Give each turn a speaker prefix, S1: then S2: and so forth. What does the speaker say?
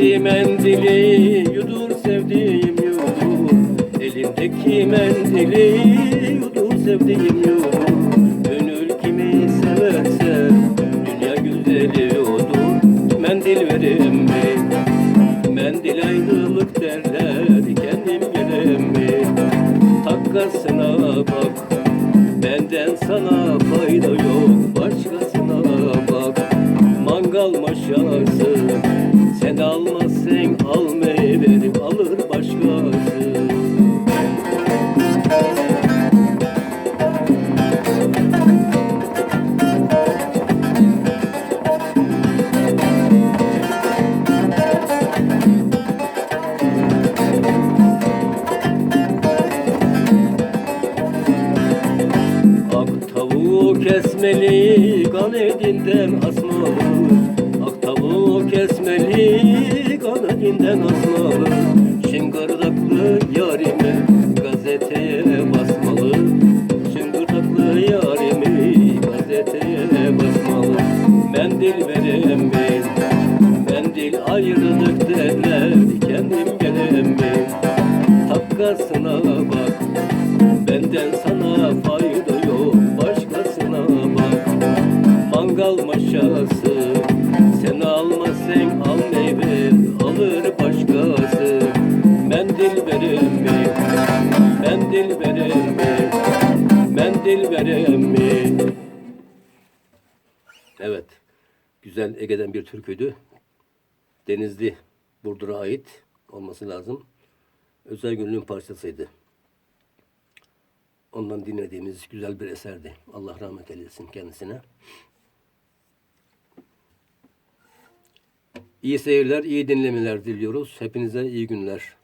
S1: Elindeki mendili yudur sevdiğim yudur Elindeki mendili yudur sevdiğim yudur Gönül kimi severse dünya güzeli yudur Mendil verin mi? Mendil ayrılık derler kendim yerim mi? Hakkasına bak benden sana fayda yok Başkasına bak mangal maşası sen almazsan almayıverim Alır başkası Ak tavuğu kesmeli, kan edinden asmalı. Ak tavuğu kesmeli, kan edinden asmalı. Şıngırdaklı yarime gazeteye basmalı. Şıngırdaklı yarimi gazeteye basmalı. Mendil verem ben, mendil ayrılık derler. Kendim gelem ben, takkasına bak. Benden sana fayda Mendil verim mi? Mendil verim mi? Mendil verim mi? Evet. Güzel Ege'den bir türküydü. Denizli Burdur'a ait olması lazım. Özel günlüğün parçasıydı. Ondan dinlediğimiz güzel bir eserdi. Allah rahmet eylesin kendisine. İyi seyirler, iyi dinlemeler diliyoruz. Hepinize iyi günler.